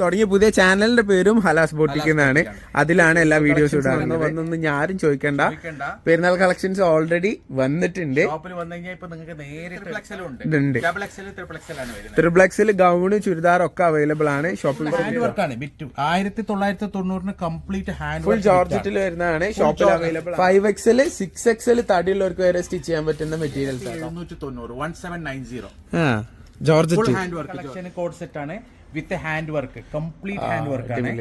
തുടങ്ങിയ പുതിയ ചാനലിന്റെ പേരും ഹലാസ് ബോട്ടിക് എന്നാണ് അതിലാണ് എല്ലാ വീഡിയോസും ഇടാറുള്ളത് വന്നൊന്നും ഞാൻ ആരും ചോദിക്കണ്ട. പെരുന്നാൾ കളക്ഷൻസ് ഓൾറെഡി വന്നിട്ടുണ്ട്. ഷോപ്പിൽ വന്നു കഴിഞ്ഞാൽ ഇപ്പൊ നിങ്ങൾക്ക് നേരിട്ട് എക്സലും ഉണ്ട്. ഇതുണ്ട്. ഡബിൾ ത്രിപ്പിൾ എക്സൽ ആണ് വരുന്നത്. ത്രിബ്ലക്സിൽ ഗൗണ് ചുരിദാർ ഒക്കെ അവൈലബിൾ ആണ്. ഷോപ്പിൽ വർക്കാണ് ബിറ്റു ആയിരത്തി തൊള്ളായിരത്തി തൊണ്ണൂറിന് കംപ്ലീറ്റ് ഹാൻഡ് ഫുൾ ജോർജറ്റിൽ വരുന്നതാണ്. ഷോപ്പിൽ available five XL six XL തടിയുള്ളവർക്ക് വരെ സ്റ്റിച്ച് ചെയ്യാൻ പറ്റുന്ന മെറ്റീരിയൽസ് ആണ്. Georgette hand work collection code set ആണ് with hand work complete hand work ആണ്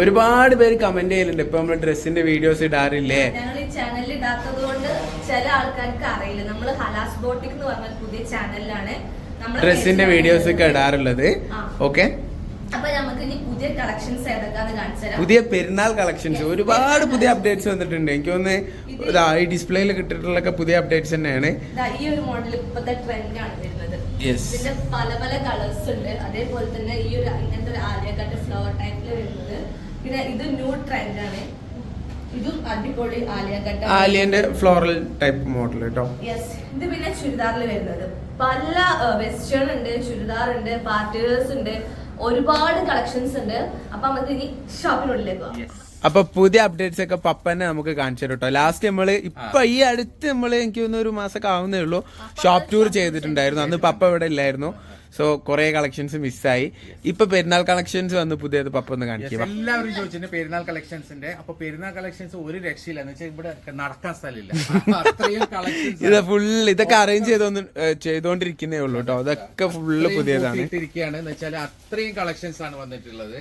ഒരുപാട് പേര് കമന്റ് ചെയ്യലുണ്ട്. ഇപ്പൊ നമ്മൾ ഡ്രസ്സിന്റെ വീഡിയോസ് ഇടാറില്ലേ? ഞങ്ങൾ ഈ ചാനലിൽ ഇടാത്തത് കൊണ്ട് ചില ആൾക്കാർക്ക് അറിയില്ല. നമ്മൾ ഹലാസ് ബോട്ടിക് എന്ന് പറഞ്ഞ പുതിയ ചാനലിലാണ് നമ്മളെ ഡ്രസ്സിന്റെ വീഡിയോസ് ഒക്കെ ഇടാറുള്ളത്. ഓക്കെ പുതിയ പെരുന്നാൾ കളക്ഷൻസ് ഒരുപാട് പുതിയ അപ്ഡേറ്റ്സ് വന്നിട്ടുണ്ട്. എനിക്ക് തോന്നുന്നു ഈ ഡിസ്പ്ലേയിൽ കിട്ടിയിട്ടുള്ള പുതിയ അപ്ഡേറ്റ്സ് തന്നെയാണ്. ഈ ഒരു മോഡൽ ഇപ്പോഴത്തെ ട്രെൻഡ് ആണ് വരുന്നത്. ഇതിന്റെ പല പല കളേഴ്സ് ഉണ്ട്. അതേപോലെ തന്നെ ഈ ഒരു ഇങ്ങനത്തെ ഒരു ആലിയ കട്ട് ഫ്ലവർ ടൈപ്പിൽ വരുന്നത്. പിന്നെ ഇത് ന്യൂ ട്രെൻഡ് ആണ്. ഇതും അടിപൊളി ആലിയ കട്ട് ആലിയന്റെ ഫ്ലോറൽ ടൈപ്പ് മോഡൽ കേട്ടോ യെസ് ഇത് പിന്നെ ചുരിദാറിൽ വരുന്നത്. പല വെസ്റ്റേൺ ഉണ്ട് ചുരിദാർ ഉണ്ട് പാർട്ടേഴ്സ് ഉണ്ട് ഒരുപാട് കളക്ഷൻസ് ഉണ്ട്. അപ്പൊ നമുക്ക് ഇനി ഷോപ്പിനുള്ളിലേക്ക് പോകാം അപ്പൊ പുതിയ അപ്ഡേറ്റ്സ് ഒക്കെ പപ്പനെ നമുക്ക് കാണിച്ചു തരും കേട്ടോ ലാസ്റ്റ് നമ്മൾ ഇപ്പൊ ഈ അടുത്ത് നമ്മൾ എനിക്ക് തോന്നുന്നു ഒരു മാസമൊക്കെ ആവുന്നേ ഉള്ളൂ. ഷോപ്പ് ടൂർ ചെയ്തിട്ടുണ്ടായിരുന്നു. അന്ന് പപ്പ ഇവിടെ ഇല്ലായിരുന്നു. സോ കുറെ കളക്ഷൻസ് മിസ്സായി ഇപ്പൊ പെരുന്നാൾ കളക്ഷൻസ് വന്ന് പുതിയത് പപ്പ ഒന്ന് കാണിക്കുക എല്ലാവരും ചോദിച്ചിട്ടുണ്ട് പെരുന്നാൾ കളക്ഷൻസിന്റെ അപ്പൊ പെരുന്നാൾ കളക്ഷൻസ് ഒരു രക്ഷയില്ല. എന്ന് വെച്ചാൽ ഇവിടെ നടക്കാൻ സ്ഥലമില്ല. ഇത് ഫുൾ ഇതൊക്കെ അറേഞ്ച് ചെയ്തോന്ന് ചെയ്തോണ്ടിരിക്കുന്നേ ഉള്ളൂ കേട്ടോ അതൊക്കെ ഫുള്ള് പുതിയതാണ്. അത്രയും കളക്ഷൻസ് ആണ് വന്നിട്ടുള്ളത്.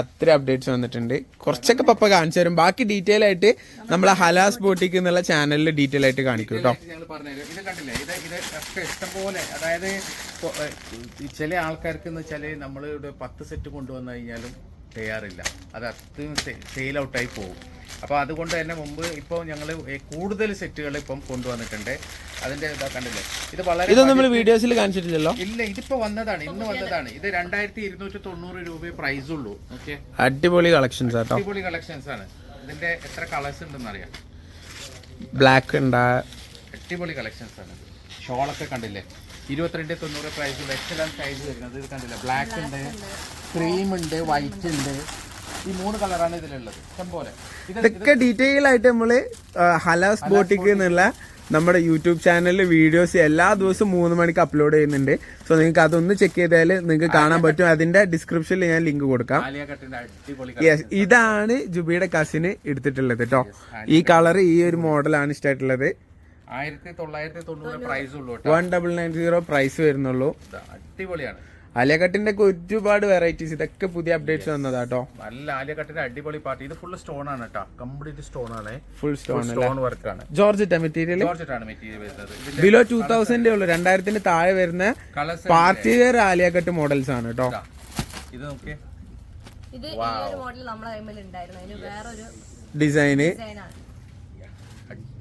അത്ര അപ്ഡേറ്റ്സ് വന്നിട്ടുണ്ട്. കുറച്ചൊക്കെ പപ്പ കാണിച്ചു തരും. ബാക്കി ഡീറ്റെയിൽ ആയിട്ട് നമ്മളെ ഹലാസ് ബോട്ടിക്ക് എന്നുള്ള ചാനലിൽ ഡീറ്റെയിൽ ആയിട്ട് കാണിക്കും കേട്ടോ ഞങ്ങൾ പറഞ്ഞുതരും. ഇത് കണ്ടില്ലേ? ഇത് ഇത് ഇഷ്ടം ഇഷ്ടംപോലെ. അതായത് ചില ആൾക്കാർക്ക് എന്ന് വെച്ചാൽ നമ്മൾ ഇവിടെ പത്ത് സെറ്റ് കൊണ്ടുവന്നു കഴിഞ്ഞാലും തയ്യാറില്ല. അത് അത്രയും സെയിൽ ഔട്ടായി പോകും. അപ്പോൾ അതുകൊണ്ട് തന്നെ മുമ്പ് ഇപ്പോൾ ഞങ്ങൾ കൂടുതൽ സെറ്റുകൾ ഇപ്പം കൊണ്ടുവന്നിട്ടുണ്ട്. അതിന്റെ ഇതാ കണ്ടില്ലേ? ഇത് വളരെ ഇതൊന്നും നമ്മൾ വീഡിയോസിൽ കാണിച്ചിട്ടില്ലല്ലോ? ഇല്ല ഇതിപ്പോ വന്നതാണ്. ഇന്ന് വന്നതാണ്. ഇത് രണ്ടായിരത്തി ഇരുന്നൂറ്റി തൊണ്ണൂറ് രൂപ പ്രൈസ് ഉള്ളൂ. ഓക്കെ അടിപൊളി കളക്ഷൻസ് ആട്ടോ. അടിപൊളി കളക്ഷൻസ് ആണ്. ഇതിന്റെ എത്ര കളേഴ്സ് ഉണ്ടെന്ന് അറിയാം? ബ്ലാക്ക് ഉണ്ട് അടിപൊളി കളക്ഷൻസ് ആണ്. ഷോളൊക്കെ കണ്ടില്ലേ? ഇരുപത്തിരണ്ട് തൊണ്ണൂറ് പ്രൈസ് ഉള്ള സൈസ് വരുന്നത് ഇത് കണ്ടില്ല? ബ്ലാക്ക് ഉണ്ട് ക്രീം ഉണ്ട് വൈറ്റ് ഉണ്ട്. ഈ മൂന്ന് കളറാണ് ഇതിലുള്ളത്. ഇഷ്ടംപോലെ. പോലെ ഇതൊക്കെ ഡീറ്റെയിൽ ആയിട്ട് നമ്മൾ ഹലാസ് ബോട്ടിക്ക് എന്നുള്ള നമ്മുടെ യൂട്യൂബ് ചാനലിൽ വീഡിയോസ് എല്ലാ ദിവസവും മൂന്ന് മണിക്ക് അപ്ലോഡ് ചെയ്യുന്നുണ്ട്. സോ നിങ്ങൾക്ക് അതൊന്ന് ചെക്ക് ചെയ്താൽ നിങ്ങൾക്ക് കാണാൻ പറ്റും. അതിന്റെ ഡിസ്ക്രിപ്ഷനിൽ ഞാൻ ലിങ്ക് കൊടുക്കാം. ആലിയ കട്ടിന്റെ അടിപൊളി യെസ് ഇതാണ് ജുബിയുടെ കസിന് എടുത്തിട്ടുള്ളത് കേട്ടോ ഈ കളർ ഈ ഒരു മോഡലാണ് ഇഷ്ടമായിട്ടുള്ളത്. ആയിരത്തി തൊള്ളായിരത്തി തൊണ്ണൂറ്. പ്രൈസ് ഉള്ളൂ കേട്ടോ. One double nine zero price വരുന്നുള്ളൂ. ഇത് അടിപൊളിയാണ്. അലിയക്കട്ടിന്റെ ഒക്കെ ഒരുപാട് വെറൈറ്റീസ് ഇതൊക്കെ പുതിയ അപ്ഡേറ്റ്സ് വന്നതാ കേട്ടോ നല്ല അലിയകട്ടിന്റെ അടിപൊളി പാർട്ടി ഇത് ഫുൾ സ്റ്റോൺ ആണ് കേട്ടോ കംപ്ലീറ്റ് സ്റ്റോൺ ആണ്. ഫുൾ സ്റ്റോൺ സ്റ്റോൺ വർക്ക് ആണ്. ജോർജറ്റ മെറ്റീരിയൽ ജോർജറ്റാണ് മെറ്റീരിയൽ വരുന്നത്. ഇതിന്റെ ബിലോ ടൂ തൗസൻഡ് ഉള്ളു. രണ്ടായിരത്തിന് താഴെ വരുന്ന പാർട്ടി വെയർ ആലിയക്കട്ട് മോഡൽസ് ആണ് കേട്ടോ ഇത്. നോക്കിയേ. ഇത് ഈ ഒരു മോഡൽ നമ്മളെ കൈമിൽ ഉണ്ടായിരുന്നു അതിന് വേറൊരു ഡിസൈന്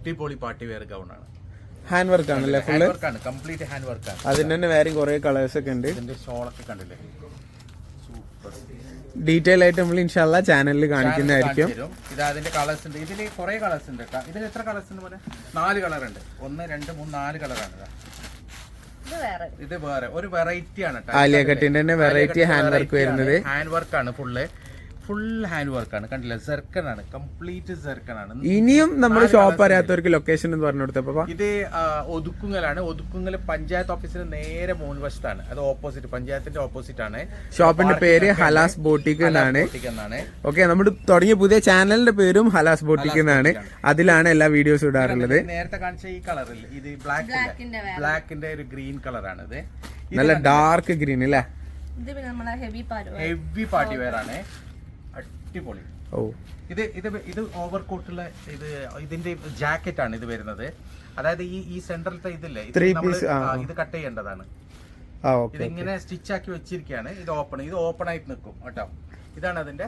അടിപൊളി പാർട്ടി വെയർ ഗൗൺ ആണ് ഹാൻഡ് വർക്ക് ആണല്ലേ ഹാൻഡ് ഫുള്ള് വർക്കാണ് കംപ്ലീറ്റ് ഹാൻഡ് വർക്കാണ് അതിന് തന്നെ വേറെയും കുറെ കളേഴ്സ് ഒക്കെ ഉണ്ട്. ഇതിന്റെ ഷോളൊക്കെ കണ്ടില്ലേ? സൂപ്പർ ഡീറ്റെയിൽ ആയിട്ട് നമ്മൾ ഇൻഷാല്ല ചാനലിൽ കാണിക്കുന്നതായിരിക്കും. ഇത് അതിന്റെ കളേഴ്സ് ഉണ്ട്. ഇതിൽ കുറെ കളേഴ്സ് ഉണ്ട് കേട്ടോ. ഇതിൽ എത്ര കളേഴ്സ് ഉണ്ട് പോലെ നാല് കളർ ഉണ്ട്. ഒന്ന് രണ്ട് മൂന്ന് നാല് കളറാണ് ആണ് ഇത്. വേറെ. ഇത് വേറെ. ഒരു വെറൈറ്റി ആണ് ആലിയ കട്ടിന്റെ തന്നെ വെറൈറ്റി ഹാൻഡ് വർക്ക് വരുന്നത്. ഹാൻഡ് വർക്ക് ആണ് ഫുള്ള് ഫുൾ ഹാൻഡ് വർക്കാണ് കണ്ടില്ല? സെർക്കനാണ് കംപ്ലീറ്റ് സെർക്കനാണ് ഇനിയും നമ്മൾ ഷോപ്പ് അറിയാത്തവർക്ക് ലൊക്കേഷൻ എന്ന് പറഞ്ഞു കൊടുത്തപ്പോ ഇത് ഒതുക്കുങ്ങലാണ്. ഒതുക്കുങ്ങൽ പഞ്ചായത്ത് ഓഫീസിന് നേരെ മുൻവശത്താണ്. അത് ഓപ്പോസിറ്റ് പഞ്ചായത്തിന്റെ ഓപ്പോസിറ്റ് ആണ്. ഷോപ്പിന്റെ പേര് ഹലാസ് ബോട്ടിക് എന്നാണ്. ഓക്കെ നമ്മൾ തുടങ്ങിയ പുതിയ ചാനലിന്റെ പേരും ഹലാസ് ബോട്ടിക് എന്നാണ്. അതിലാണ് എല്ലാ വീഡിയോസും ഇടാറുള്ളത്. നേരത്തെ കാണിച്ച ഈ കളറിൽ ഇത് ബ്ലാക്ക് ബ്ലാക്കിന്റെ ഒരു ഗ്രീൻ കളറാണ് ഇത്. നല്ല ഡാർക്ക് ഗ്രീൻ അല്ലേ ഇത് പിന്നെ നമ്മളെ ഹെവി പാരു ഹെവി പാർട്ടി വെയർ ആണ്. അടിപൊളി. ഓ. ഇത് ഇത് ഇത് ഓവർ കോട്ടുള്ള ഇത് ഇതിന്റെ ജാക്കറ്റ് ആണ് ഇത് വരുന്നത്. അതായത് ഈ ഈ സെന്ററിലത്തെ ഇതില്ലേ? ഇത് ആ, ഇത് കട്ട് ചെയ്യേണ്ടതാണ്. ഇതിങ്ങനെ സ്റ്റിച്ച് ആക്കി വെച്ചിരിക്കുകയാണ്. ഇത് ഓപ്പൺ ഇത് ഓപ്പൺ ആയിട്ട് നിൽക്കും കേട്ടോ. ഇതാണ് അതിന്റെ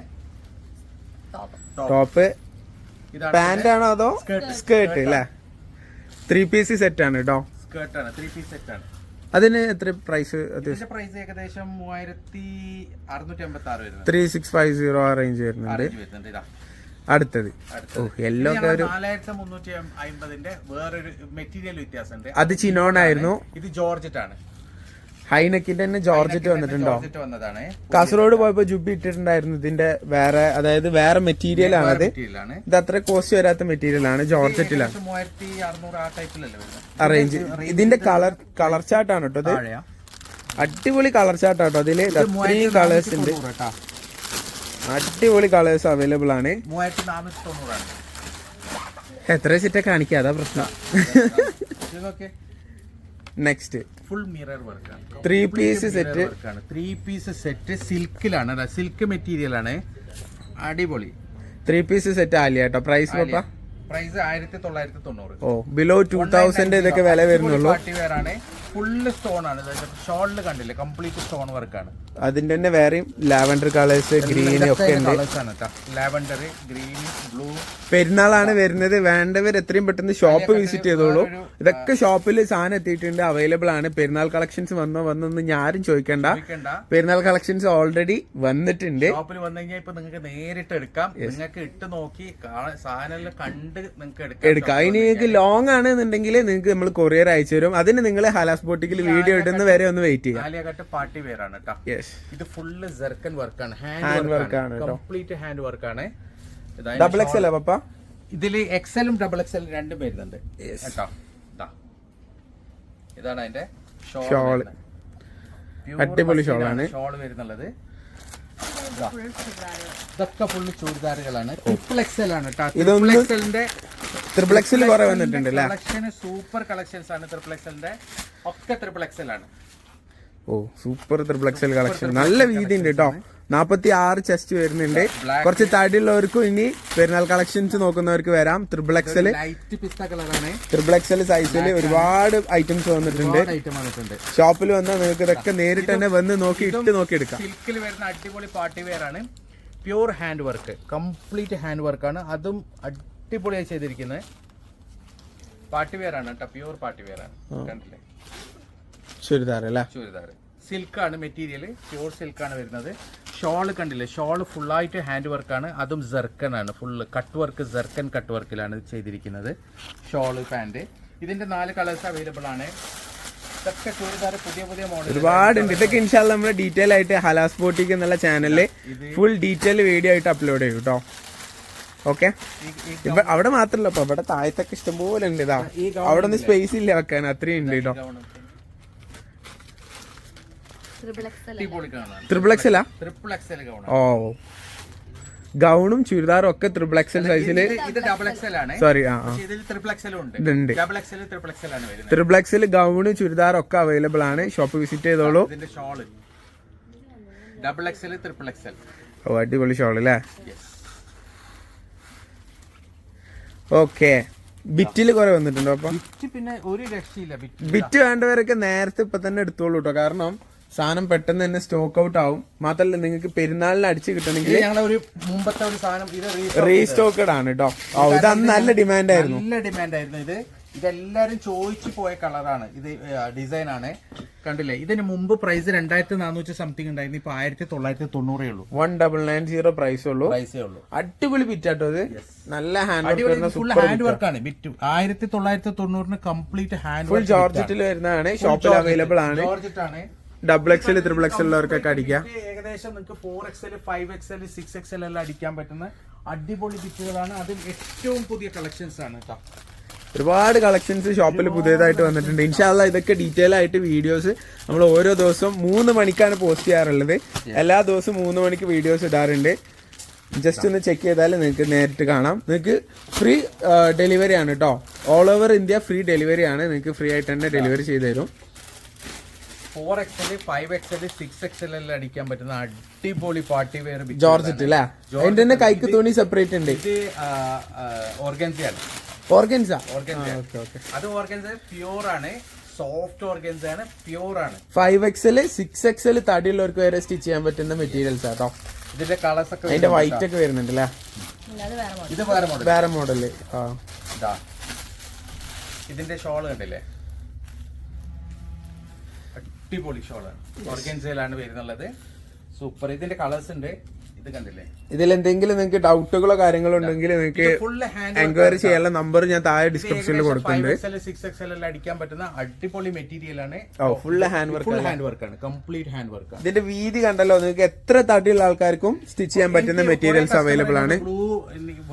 ടോപ്പ് പാന്റ് ആണോ അതോ സ്കേർട്ട് അല്ലേ ത്രീ പീസ് സെറ്റ് ആണ് കേട്ടോ സ്കേർട്ട് ആണ്. ത്രീ പീസ് സെറ്റ് ആണ്. അതിന് എത്ര പ്രൈസ് അത്യാവശ്യം? പ്രൈസ് ഏകദേശം മൂവായിരത്തി അറുന്നൂറ്റി അമ്പത്തി ആറ് വരുന്നത്. ത്രീ സിക്സ് ഫൈവ് സീറോ ആ റേഞ്ച് വരുന്നുണ്ട്. range വരുന്നുണ്ട് ഇതാ. അടുത്തത്. ഒക്കെ ഒരു നാലായിരത്തി വേറൊരു മെറ്റീരിയൽ വ്യത്യാസമുണ്ട്. അത് ചിനോൺ ആയിരുന്നു ഇത് ജോർജറ്റ് ആണ് ഹൈനെക്കിന്റെ തന്നെ ജോർജറ്റ് വന്നിട്ടുണ്ടോ? കാസർഗോഡ് പോയപ്പോ ജുബി ഇട്ടിട്ടുണ്ടായിരുന്നു ഇതിന്റെ വേറെ അതായത് വേറെ മെറ്റീരിയൽ ആണ് അത്. ഇത് അത്ര കോസ്റ്റ് വരാത്ത മെറ്റീരിയൽ ആണ് ജോർജറ്റിലാണ്. അറേഞ്ച് ഇതിന്റെ കളർ കളർ ചാർട്ടാണ് കേട്ടോ ഇത്. അടിപൊളി കളർ ചാർട്ടാട്ടോ അതിൽ. അത്രയും കളേഴ്സ് ഉണ്ട്. അടിപൊളി കളേഴ്സ് അവൈലബിൾ ആണ്. എത്ര സിറ്റ കാണിക്കാതാ അതാ പ്രശ്നം. നെക്സ്റ്റ് ഫുൾ മിറർ വർക്കാണ് ത്രീ പീസ് സെറ്റ് വർക്കാണ് ത്രീ പീസ് സെറ്റ് സിൽക്കിലാണ് സിൽക്ക് മെറ്റീരിയൽ ആണ്. അടിപൊളി. ത്രീ പീസ് സെറ്റ് ആലിയ കേട്ടോ. പ്രൈസ് പപ്പ? പ്രൈസ് ആയിരത്തി തൊള്ളായിരത്തി തൊണ്ണൂറ്. ഓ ബിലോ ടൂ തൗസൻഡ് ഇതൊക്കെ വില വരുന്നുള്ളൂ. പാർട്ടി വെയർ ആണ്. ഫുള്ള് സ്റ്റോൺ ആണ്. ഷോളിൽ കണ്ടില്ലേ? കംപ്ലീറ്റ് സ്റ്റോൺ വർക്കാണ് അതിന്റെ തന്നെ വേറെയും ലാവൻഡർ കളേഴ്സ് ഗ്രീൻ ഒക്കെ ഉണ്ട്. Lavender green blue. പെരുന്നാളാണ് വരുന്നത്. വേണ്ടവർ എത്രയും പെട്ടെന്ന് ഷോപ്പ് വിസിറ്റ് ചെയ്തോളൂ. ഇതൊക്കെ ഷോപ്പിൽ സാധനം എത്തിയിട്ടുണ്ട്. അവൈലബിൾ ആണ്. പെരുന്നാൾ കളക്ഷൻസ് വന്നോ വന്നൊന്നും ഞാരും ചോദിക്കണ്ട. ചോദിക്കണ്ട. പെരുന്നാൾ കളക്ഷൻസ് ഓൾറെഡി വന്നിട്ടുണ്ട്. ഷോപ്പിൽ വന്നു കഴിഞ്ഞാൽ ഇപ്പൊ നിങ്ങൾക്ക് നേരിട്ട് എടുക്കാം. നിങ്ങൾക്ക് ഇട്ട് നോക്കി സാധനം കണ്ട് നിങ്ങൾക്ക് എടുക്കാം. എടുക്കാം. അതിന് നിങ്ങൾക്ക് ലോങ് ആണെന്നുണ്ടെങ്കിൽ നിങ്ങൾക്ക് നമ്മൾ കൊറിയർ അയച്ചു തരും. അതിന് നിങ്ങൾ ഹലാസ് ബോട്ടിക്കിൽ വീഡിയോ ഇടുന്ന വരെ ഒന്ന് വെയിറ്റ് ചെയ്യാം. ആലിയകട്ട് പാർട്ടി വെയറാണ് കേട്ടോ ഇത് ഫുള്ള് ജെർക്കൻ വർക്കാണ് ഹാൻഡ് work വർക്ക് ആണ്. ആണ് കേട്ടോ. കംപ്ലീറ്റ് ഹാൻഡ് വർക്കാണ് ഡബിൾ എക്സ് അല്ലേ പപ്പ? ഇതിൽ എക്സലും ഡബിൾ എക്സലും രണ്ടും വരുന്നുണ്ട്. കേട്ടോ. ഇതാണ് അതിന്റെ ഷോൾ അടിപൊളി ഷോളാണ് ആണ്. ഷോൾ വരുന്നുള്ളത്. ദാ. ഇതൊക്കെ ഫുള്ള് ചുരിദാറുകളാണ്. ട്രിപ്പിൾ എക്സൽ ആണ് കേട്ടോ ട്രിപ്പിൾ എക്സലിന്റെ ട്രിപ്പിൾ എക്സിൽ കുറെ വന്നിട്ടുണ്ട് അല്ലേ കളക്ഷൻ സൂപ്പർ കളക്ഷൻസ് ആണ് ട്രിപ്പിൾ എക്സലിന്റെ ഒക്കെ ട്രിപ്പിൾ എക്സൽ ആണ് ഓ സൂപ്പർ ത്രിപ്പിൾ എക്സൽ കളക്ഷൻ നല്ല വീതി ഉണ്ട് കേട്ടോ നാപ്പത്തി ആറ് ചെസ്റ്റ് വരുന്നുണ്ട്. കുറച്ച് തടിയുള്ളവർക്കും ഇനി പെരുന്നാൾ കളക്ഷൻസ് നോക്കുന്നവർക്ക് വരാം. ത്രിപ്പിൾ എക്സൽ ട്രിപ്പിൾ എക്സൽ സൈസിൽ ഒരുപാട് ഐറ്റംസ് വന്നിട്ടുണ്ട്. വന്നിട്ടുണ്ട്. ഷോപ്പിൽ വന്നാൽ നിങ്ങൾക്ക് ഇതൊക്കെ നേരിട്ട് തന്നെ വന്ന് നോക്കി ഇട്ട് നോക്കി എടുക്കാം. സിൽക്കിൽ വരുന്ന അടിപൊളി പാർട്ടി വെയർ ആണ്. Pure hand work complete hand വർക്കാണ് അതും അടിപൊളിയായി ചെയ്തിരിക്കുന്നത് പാർട്ടി വെയർ ആണ് കേട്ടോ പ്യൂർ പാർട്ടി വെയർ ആണ്. കണ്ടില്ലേ? ചുരിദാർ അല്ലേ? ചുരിദാർ. സിൽക്കാണ് മെറ്റീരിയൽ പ്യൂർ സിൽക്കാണ് വരുന്നത്. ഷോൾ കണ്ടില്ലേ? ഷോൾ ഫുള്ളായിട്ട് ഹാൻഡ് വർക്കാണ് അതും ജെർക്കൻ ആണ്. Full cut work jerkin cut വർക്കിലാണ് ചെയ്തിരിക്കുന്നത്. ഷോൾ പാന്റ് ഇതിന്റെ നാല് കളേഴ്സ് അവൈലബിൾ ആണ്. ഇതൊക്കെ ചുരിദാർ പുതിയ പുതിയ മോഡൽ ഒരുപാടുണ്ട് ഇതൊക്കെ ഇൻഷാല്ല നമ്മൾ ഡീറ്റെയിൽ ആയിട്ട് ഹലാസ് ബോട്ടിക് എന്നുള്ള ചാനലിൽ ഫുൾ ഡീറ്റെയിൽ വീഡിയോ ആയിട്ട് അപ്ലോഡ് ചെയ്യും കേട്ടോ ഓക്കെ ഇപ്പൊ അവിടെ മാത്രല്ല ഇപ്പൊ ഇവിടെ താഴത്തൊക്കെ ഇഷ്ടംപോലെ ഉണ്ട് ഇതാ അവിടെ ഒന്നും സ്പേസ് ഇല്ല വെക്കാൻ അത്രയും ഉണ്ട് കേട്ടോ. ത്രിപിൾ ഗൗൺ ഓ. ഗൗണും ചുരിദാറും ഒക്കെ ത്രിപിൾ എക്സൽ സൈസിൽ ഇത് ഡബിൾ എക്സൽ ആണ്. സോറി ആ ഉണ്ട്. ഡബിൾ എക്സൽ ത്രിപിൾ ഗൗണ് ചുരിദാറും ഒക്കെ അവൈലബിൾ ആണ്. ഷോപ്പ് വിസിറ്റ് ചെയ്തോളൂ. ഡബിൾ എക്സൽ ട്രിപ്പിൾ എക്സൽ ഓ അടിപൊളി ഷോൾ അല്ലേ ഓക്കെ. ബിറ്റിൽ കുറെ വന്നിട്ടുണ്ടോ അപ്പൊ? ബിറ്റ് പിന്നെ ഒരു രക്ഷയില്ല ബിറ്റ് വേണ്ടവരൊക്കെ നേരത്തെ ഇപ്പൊ തന്നെ എടുത്തോളൂ കേട്ടോ കാരണം സാധനം പെട്ടെന്ന് തന്നെ സ്റ്റോക്ക് ഔട്ട് ആവും. മാത്രല്ല നിങ്ങൾക്ക് പെരുന്നാളിന് അടിച്ച് കിട്ടണമെങ്കിൽ ഒരു മുമ്പത്തെ ഒരു സാധനം ഇത് റീസ്റ്റോക്കഡ് ആണ് കേട്ടോ ഇത് അന്ന് നല്ല ഡിമാൻഡ് ആയിരുന്നു. നല്ല ഡിമാൻഡ് ആയിരുന്നു ഇത്. ഇതെല്ലാരും ചോദിച്ചു പോയ കളറാണ്. ഇത് ഡിസൈൻ ആണ് കണ്ടില്ലേ? ഇതിന് മുമ്പ് പ്രൈസ് രണ്ടായിരത്തി നാനൂറ്റി സംതിങ് ഉണ്ടായിരുന്നു. ഇപ്പൊ ആയിരത്തി തൊള്ളായിരത്തി തൊണ്ണൂറേ ഉള്ളൂ. One double nine zero price ഉള്ളൂ. പ്രൈസേ ഉള്ളൂ. അടിപൊളി ബിറ്റ് ആട്ടോ ഇത്. നല്ല hand work full hand work ആണ് ബിറ്റ് ആയിരത്തി തൊള്ളായിരത്തി തൊണ്ണൂറിന് കംപ്ലീറ്റ് ഹാൻഡ് ഫുൾ ജോർജറ്റിൽ വരുന്നതാണ്. ഷോപ്പിൽ അവൈലബിൾ ആണ്. ജോർജറ്റ് ആണ്. ഡബിൾ എക്സൽ ത്രിപിൾ എക്സൽ ഉള്ളവർക്കൊക്കെ അടിക്കാം. ഏകദേശം നിങ്ങൾക്ക് four XL five XL six XL എല്ലാം അടിക്കാൻ പറ്റുന്ന അടിപൊളി ബിറ്റുകളാണ് അതും ഏറ്റവും പുതിയ കളക്ഷൻസ് ആണ് കേട്ടോ ഒരുപാട് കളക്ഷൻസ് ഷോപ്പിൽ പുതിയതായിട്ട് വന്നിട്ടുണ്ട്. ഇൻഷാല്ല ഇതൊക്കെ ഡീറ്റെയിൽ ആയിട്ട് വീഡിയോസ് നമ്മൾ ഓരോ ദിവസവും മൂന്ന് മണിക്കാണ് പോസ്റ്റ് ചെയ്യാറുള്ളത്. എല്ലാ ദിവസവും മൂന്ന് മണിക്ക് വീഡിയോസ് ഇടാറുണ്ട്. ജസ്റ്റ് ഒന്ന് ചെക്ക് ചെയ്താൽ നിങ്ങൾക്ക് നേരിട്ട് കാണാം. നിങ്ങൾക്ക് ഫ്രീ ഡെലിവറി ആണ് കേട്ടോ all over India free delivery ആണ്. നിങ്ങൾക്ക് ഫ്രീ ആയിട്ട് തന്നെ ഡെലിവറി ചെയ്ത് തരും. Four XL five XL six XL എല്ലാം അടിക്കാൻ പറ്റുന്ന അടിപൊളി പാർട്ടി വെയർ ജോർജറ്റ് അല്ലേ അതിന്റെ തന്നെ കൈക്ക് തുണി സെപ്പറേറ്റ് ഉണ്ട്. ഇത് ഓർഗൻസയാണ്. ഓർഗൻസ. ഓർഗൻസ. Okay okay. അത് ഓർഗൻസ പ്യൂർ ആണ് സോഫ്റ്റ് ഓർഗൻസ ആണ് പ്യൂർ ആണ് ഫൈവ് എക്സൽ സിക്സ് എക്സൽ തടിയുള്ളവർക്ക് വരെ സ്റ്റിച്ച് ചെയ്യാൻ പറ്റുന്ന മെറ്റീരിയൽസ് ആട്ടോ ഇതിന്റെ കളേഴ്സ് ഒക്കെ അതിന്റെ വൈറ്റ് ഒക്കെ വരുന്നുണ്ട് അല്ലേ വേറെ മോഡൽ ഇത് വേറെ മോഡൽ വേറെ മോഡൽ ആ. ഇതിന്റെ ഷോൾ കണ്ടില്ലേ? അടിപൊളി ഷോൾ ഓർഗൻസയിലാണ് വരുന്നുള്ളത്. സൂപ്പർ ഇതിന്റെ കളേഴ്സ് ഉണ്ട്. ഇത് കണ്ടില്ലേ? ഇതിൽ എന്തെങ്കിലും നിങ്ങൾക്ക് ഡൗട്ടുകളോ കാര്യങ്ങളോ ഉണ്ടെങ്കിൽ നിങ്ങൾക്ക് എൻക്വയറി ചെയ്യാനുള്ള നമ്പർ ഞാൻ താഴെ ഡിസ്ക്രിപ്ഷനിൽ കൊടുക്കുന്നുണ്ട് സിക്സ് എക്സ് എൽ അടിക്കാൻ പറ്റുന്ന അടിപൊളി മെറ്റീരിയൽ ആണ്. Full hand work hand work ആണ്. കംപ്ലീറ്റ് ഹാൻഡ് വർക്ക് ഇതിന്റെ വീതി കണ്ടല്ലോ നിങ്ങൾക്ക് എത്ര തടിയുള്ള ആൾക്കാർക്കും സ്റ്റിച്ച് ചെയ്യാൻ പറ്റുന്ന മെറ്റീരിയൽസ് അവൈലബിൾ ആണ്. ബ്ലൂ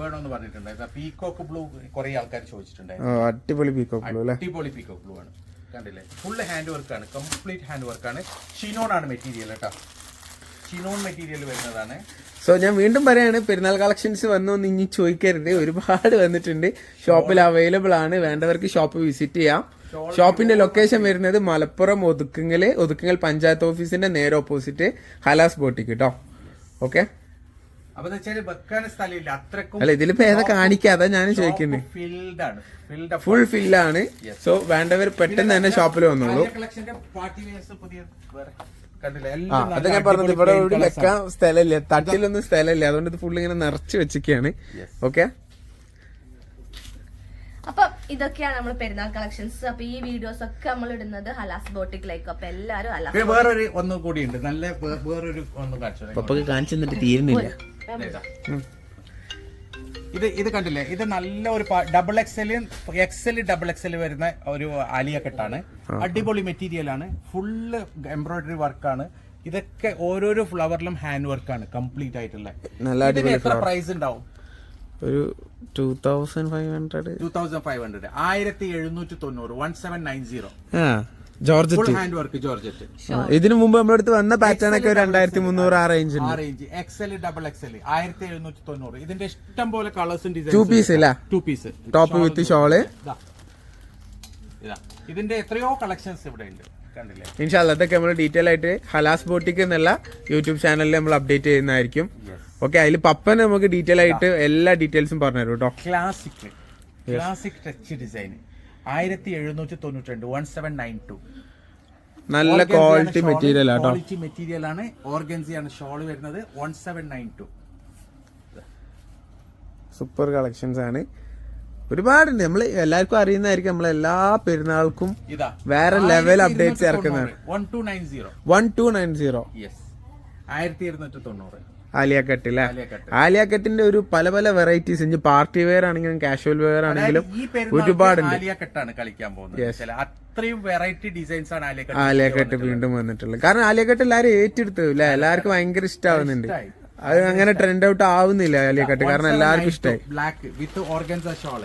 വേണമെന്ന് പറഞ്ഞിട്ടുണ്ടായിരുന്നു പീകോക്ക് ബ്ലൂ കുറെ ആൾക്കാർ ചോദിച്ചിട്ടുണ്ടായിരുന്നു. അടിപൊളി പീക്കോക്ക് ബ്ലൂ അല്ലേ? അടിപൊളി പീകോക്ക് ബ്ലൂ ആണ്. കണ്ടില്ലേ? ഫുൾ ഹാൻഡ് വർക്ക് ആണ്. കംപ്ലീറ്റ് ഹാൻഡ് വർക്ക് ആണ്. ഷിനോൺ ആണ് മെറ്റീരിയൽ കേട്ടോ. ഷിനോൺ മെറ്റീരിയൽ വരുന്നതാണ്. സോ ഞാൻ വീണ്ടും പറയാണ് പെരുന്നാൾ കളക്ഷൻസ് വന്നു എന്ന് ഇനി ചോദിക്കരുത്. ഒരുപാട് വന്നിട്ടുണ്ട്. ഷോപ്പിൽ അവൈലബിൾ ആണ്. വേണ്ടവർക്ക് ഷോപ്പ് വിസിറ്റ് ചെയ്യാം. ഷോപ്പിന്റെ ലൊക്കേഷൻ വരുന്നത് മലപ്പുറം ഒതുക്കുങ്ങൽ ഒതുക്കുങ്ങൽ പഞ്ചായത്ത് ഓഫീസിന്റെ നേരെ ഓപ്പോസിറ്റ് ഹലാസ് ബോട്ടിക്ക് കേട്ടോ ഓക്കെ അല്ല ഇതിലിപ്പോ ഏതാ കാണിക്കാതെ ഞാൻ ചോദിക്കുന്നത് ഫുൾ ഫില്ലാണ് സോ വേണ്ടവർ പെട്ടെന്ന് തന്നെ ഷോപ്പിൽ വന്നോളൂ. അത് ഞാൻ പറഞ്ഞത് ഇവിടെ. വെക്കാൻ സ്ഥലമില്ല. തട്ടിലൊന്നും സ്ഥലമില്ല. അതുകൊണ്ട് ഇത് ഫുൾ ഇങ്ങനെ നിറച്ച് വെച്ചിരിക്കുകയാണ്. Yes. ഓക്കെ അപ്പൊ ഇതൊക്കെയാണ് നമ്മൾ പെരുന്നാൾ കളക്ഷൻസ് അപ്പൊ ഈ വീഡിയോസ് ഒക്കെ നമ്മൾ ഇടുന്നത് ഹലാസ് ബോട്ടിക്കിലേക്ക് അപ്പൊ എല്ലാരും ഹലാസ് വേറൊരു ഒന്നും കൂടിയുണ്ട്. നല്ല വേറൊരു ഒന്നും കാണിച്ചു കാണിച്ചു തീരുന്നില്ല. ഇതാ. ഇത് കണ്ടില്ലേ? ഇത് നല്ല ഒരു double XL XL double XL വരുന്ന ഒരു ആലിയ കെട്ടാണ് അടിപൊളി മെറ്റീരിയൽ ആണ്. ഫുള്ള് എംബ്രോയിഡറി വർക്കാണ് ഇതൊക്കെ ഓരോരോ ഫ്ലവറിലും ഹാൻഡ് വർക്കാണ് കംപ്ലീറ്റ് ആയിട്ടുള്ള. നല്ല അടിപൊളി എത്ര പ്രൈസ് ഉണ്ടാവും? ഒരു two thousand five hundred two thousand five hundred ആയിരത്തി എഴുന്നൂറ്റി തൊണ്ണൂറ്. One seven nine zero georgette hand work georgette ഇതിനു മുമ്പ് നമ്മുടെ അടുത്ത് വന്ന പാറ്റേൺ ഒക്കെ രണ്ടായിരത്തി മുന്നൂറ് ആ റേഞ്ച് ആ റേഞ്ച് എക്സൽ ഡബിൾ എക്സൽ ആയിരത്തി എഴുന്നൂറ്റി തൊണ്ണൂറ് ഇതിന്റെ ഇഷ്ടം പോലെ കളേഴ്സും ടു പീസ് ഇല്ല? Two piece top with shawl ഇതാ. ഇതാ. ഇതിന്റെ എത്രയോ കളക്ഷൻസ് ഇവിടെ ഉണ്ട്. കണ്ടില്ലേ? ഇൻഷാല്ല അതൊക്കെ നമ്മൾ ഡീറ്റെയിൽ ആയിട്ട് ഹലാസ് ബോട്ടിക് എന്നുള്ള യൂട്യൂബ് ചാനലിൽ നമ്മൾ അപ്ഡേറ്റ് ചെയ്യുന്നതായിരിക്കും. ഓക്കെ അതിൽ പപ്പൻ നമുക്ക് ഡീറ്റെയിൽ ആയിട്ട് എല്ലാ ഡീറ്റെയിൽസും പറഞ്ഞുതരും കേട്ടോ. ക്ലാസിക് ക്ലാസിക് ടച്ച് ഡിസൈൻ ആയിരത്തി എഴുന്നൂറ്റി തൊണ്ണൂറ്റി രണ്ട് വൺ സെവൻ നയൻ ടു നല്ല ക്വാളിറ്റി മെറ്റീരിയൽ ക്വാളിറ്റി മെറ്റീരിയൽ ആണ്. ഓർഗൻസിയാണ് ഷോൾ വരുന്നത് one seven nine two super collections ആണ്. ഒരുപാടുണ്ട്. നമ്മൾ എല്ലാവർക്കും അറിയുന്നതായിരിക്കും. നമ്മൾ എല്ലാ പെരുന്നാൾക്കും വേറെ ലെവൽ അപ്ഡേറ്റ്സ് ഇറക്കുന്നത് one two nine zero one two nine zero yes ആയിരത്തി ഇരുന്നൂറ്റി തൊണ്ണൂറ് ആലിയാക്കട്ട് അല്ലേ ആലിയ ആലിയാക്കട്ടിന്റെ ഒരു പല പല വെറൈറ്റീസ് ഇനി പാർട്ടി വെയർ ആണെങ്കിലും കാഷ്വൽ വെയർ ആണെങ്കിലും ഒരുപാട് ഒരുപാടുണ്ട്. കളിക്കാൻ പോകുന്നത്. അത്രയും വെറൈറ്റി ഡിസൈൻസ് ആണ് ആലിയ കട്ട് ആലിയാക്കട്ട് വീണ്ടും വന്നിട്ടുള്ളത്. കാരണം ആലിയാക്കട്ട് എല്ലാവരും ഏറ്റെടുത്തു അല്ലേ എല്ലാവർക്കും ഭയങ്കര ഇഷ്ടമാവുന്നുണ്ട്. അത് അങ്ങനെ ട്രെൻഡ് ഔട്ട് ആവുന്നില്ല ആലിയാക്കട്ട്. കാരണം എല്ലാവർക്കും ഇഷ്ടമായി ബ്ലാക്ക് വിത്ത് ഓർഗൻസ ഷോൾ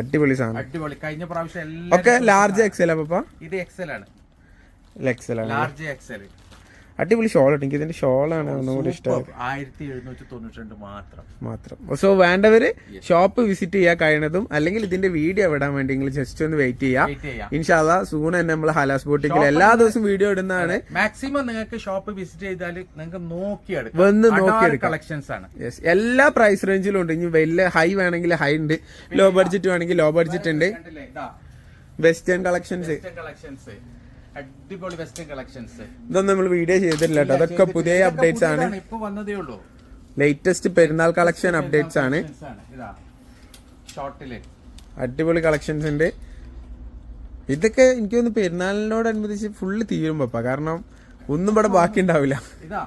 അടിപൊളി സാധനം. അടിപൊളി. കഴിഞ്ഞ പ്രാവശ്യം ഒക്കെ ലാർജ് എക്സൽ പപ്പ? ഇത് എക്സൽ ആണ്. എക്സൽ ആണ് ലാർജ് എക്സൽ അടിപൊളി ഷോൾ ഉണ്ട് എനിക്ക് ഇതിന്റെ ഷോളാണ് ഒന്നുകൂടി ഇഷ്ടം ആയിരത്തി എഴുന്നൂറ്റി തൊണ്ണൂറ്റി രണ്ട് മാത്രം. മാത്രം സോ വേണ്ടവര് ഷോപ്പ് വിസിറ്റ് ചെയ്യാൻ കഴിയണതും അല്ലെങ്കിൽ ഇതിന്റെ വീഡിയോ വിടാൻ വേണ്ടി നിങ്ങൾ ജസ്റ്റ് ഒന്ന് വെയിറ്റ് ചെയ്യാം. ഇൻഷാല്ല സൂൺ തന്നെ നമ്മൾ ഹലാസ് ബോട്ടിക്കിൽ എല്ലാ ദിവസവും വീഡിയോ ഇടുന്നതാണ്. മാക്സിമം നിങ്ങൾക്ക് ഷോപ്പ് വിസിറ്റ് ചെയ്താൽ നിങ്ങൾക്ക് നോക്കിയെടുക്കാം. വന്ന് നോക്കിയെടുക്കാം. കളക്ഷൻസ് ആണ്. യെസ് എല്ലാ പ്രൈസ് റേഞ്ചിലും ഉണ്ട്. ഇനി വലിയ ഹൈ വേണമെങ്കിൽ ഹൈ ഉണ്ട്. ലോ ബഡ്ജറ്റ് വേണമെങ്കിൽ ലോ ബഡ്ജറ്റ് ഉണ്ട്. വെസ്റ്റേൺ കളക്ഷൻസ് കളക്ഷൻസ് അടിപൊളി വെസ്റ്റേൺ കളക്ഷൻസ് ഇതൊന്നും നമ്മൾ വീഡിയോ ചെയ്തിട്ടില്ല കേട്ടോ. അതൊക്കെ പുതിയ അപ്ഡേറ്റ്സ് ആണ്. ഇപ്പൊ വന്നതേ ഉള്ളൂ. ലേറ്റസ്റ്റ് പെരുന്നാൾ കളക്ഷൻ അപ്ഡേറ്റ്സ് ആണ്. ഷോർട്ടിൽ അടിപൊളി കളക്ഷൻസ് ഉണ്ട്. ഇതൊക്കെ എനിക്ക് പെരുന്നാളിനോട് പെരുന്നാളിനോടനുബന്ധിച്ച് ഫുള്ള് തീരും പപ്പ. കാരണം ഒന്നും ഇവിടെ ബാക്കി ഉണ്ടാവില്ല. ഇതാ.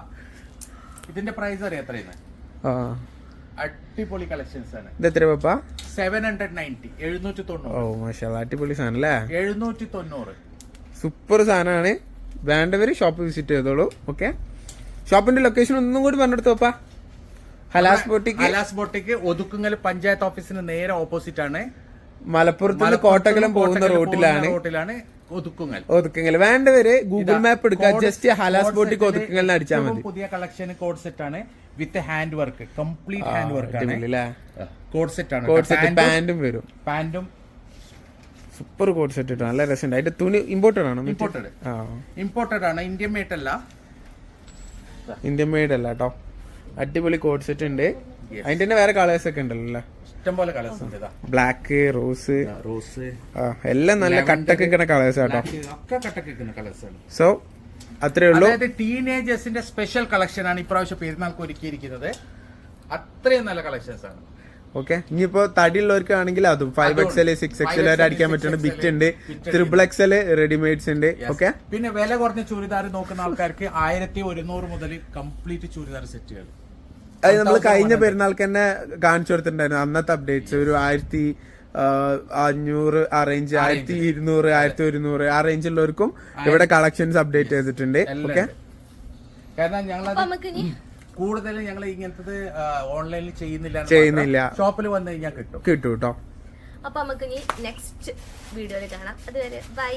ഇതിന്റെ പ്രൈസ് അറിയാം എത്രയാണ്? ആ. അടിപൊളി കളക്ഷൻസ് ആണ്. ഇത് എത്ര പപ്പ? സെവൻ ഹൺഡ്രഡ് നയന്റി എഴുന്നൂറ്റി ഓ മാഷാ അടിപൊളി സാധനം അല്ലേ എഴുന്നൂറ്റി തൊണ്ണൂറ്. സൂപ്പർ സാധനമാണ്. വേണ്ടവർ ഷോപ്പ് വിസിറ്റ് ചെയ്തോളൂ ഓക്കെ ഷോപ്പിന്റെ ലൊക്കേഷൻ ഒന്നും കൂടി പറഞ്ഞെടുത്തു പപ്പ ഹലാസ് ബോട്ടിക്ക്. ഹലാസ് ബോട്ടിക്ക് ഒതുക്കുങ്ങൽ പഞ്ചായത്ത് ഓഫീസിന് നേരെ ഓപ്പോസിറ്റ് ആണ്. മലപ്പുറത്ത് കോട്ടകലം പോകുന്ന റോട്ടിലാണ്. റോട്ടിലാണ് ഒതുക്കുങ്ങൽ. ഒതുക്കുങ്ങൽ. വേണ്ടവര് ഗൂഗിൾ മാപ്പ് എടുക്കുക ജസ്റ്റ് ഹലാസ് ബോട്ടിക്ക് ഒതുക്കുങ്ങൽ അടിച്ചാൽ മതി. പുതിയ കളക്ഷൻ കോഡ് സെറ്റ് ആണ്. With hand work complete hand work ആണ് കോഡ് സെറ്റ് ആണ്. കോഡ് സെറ്റ് പാന്റും വരും. പാന്റും സൂപ്പർ കോഡ് സെറ്റ് ഇട്ടോ. നല്ല രസമുണ്ട്. അതിന്റെ തുണി ഇമ്പോർട്ടഡ് ആണ് ഇമ്പോർട്ടഡ് ഇമ്പോർട്ടഡ് ആണ്. ഇന്ത്യൻ മേഡ് അല്ല. ഇന്ത്യൻ മെയ്ഡ് അല്ല കേട്ടോ അടിപൊളി കോഡ് സെറ്റ് ഉണ്ട്. അതിന്റെ തന്നെ വേറെ കളേഴ്സ് ഒക്കെ ഉണ്ടല്ലോ അല്ലേ? ഇഷ്ടംപോലെ കളേഴ്സ് ഉണ്ട് ബ്ലാക്ക് റോസ് റോസ് എല്ലാം നല്ല കട്ടൊക്കെ ഇങ്ങനെ കളേഴ്സ് കേട്ടോ ഒക്കെ സോ അത്രേ ഉള്ളൂ. അതായത് ടീനേജേഴ്സിന്റെ സ്പെഷ്യൽ കളക്ഷൻ ആണ് ഇപ്രാവശ്യം പെരുന്നാൾക്ക് ഒരുക്കിയിരിക്കുന്നത്. അത്രയും നല്ല കളക്ഷൻസ് ആണ്. ഓക്കെ ഇനിയിപ്പോ തടിയുള്ളവർക്കാണെങ്കിൽ അതും. Five X L six X L വരെ അടിക്കാൻ പറ്റുന്ന ബിറ്റ് ഉണ്ട്. ത്രിബിൾ എക്സ് എൽ റെഡിമെയ്ഡ്സ് ഉണ്ട്. ഓക്കെ പിന്നെ വില കുറഞ്ഞ ചുരിദാർ നോക്കുന്ന ആൾക്കാർക്ക് ആയിരത്തി ഒരുന്നൂറ് മുതൽ കംപ്ലീറ്റ് ചുരിദാർ സെറ്റുകൾ. അത് നമ്മൾ കഴിഞ്ഞ പെരുന്നാൾക്ക് തന്നെ കാണിച്ചു കൊടുത്തിട്ടുണ്ടായിരുന്നു. അന്നത്തെ അപ്ഡേറ്റ്സ് ഒരു ആയിരത്തി അഞ്ഞൂറ് ആ റേഞ്ച് ആയിരത്തി ഇരുന്നൂറ് ആയിരത്തി ഒരുന്നൂറ്. ആ റേഞ്ചുള്ളവർക്കും ഇവിടെ കളക്ഷൻസ് അപ്ഡേറ്റ് ചെയ്തിട്ടുണ്ട്. ഓക്കെ കാരണം ഞങ്ങൾ കൂടുതലും ഞങ്ങൾ ഇങ്ങനത്തെ ഓൺലൈനിൽ ചെയ്യുന്നില്ല ചെയ്യുന്നില്ല. ഷോപ്പിൽ വന്നു കഴിഞ്ഞാൽ കിട്ടും. കിട്ടും കേട്ടോ അപ്പൊ നമുക്ക് ഇനി നെക്സ്റ്റ് വീഡിയോയിൽ കാണാം. അതുവരെ ബൈ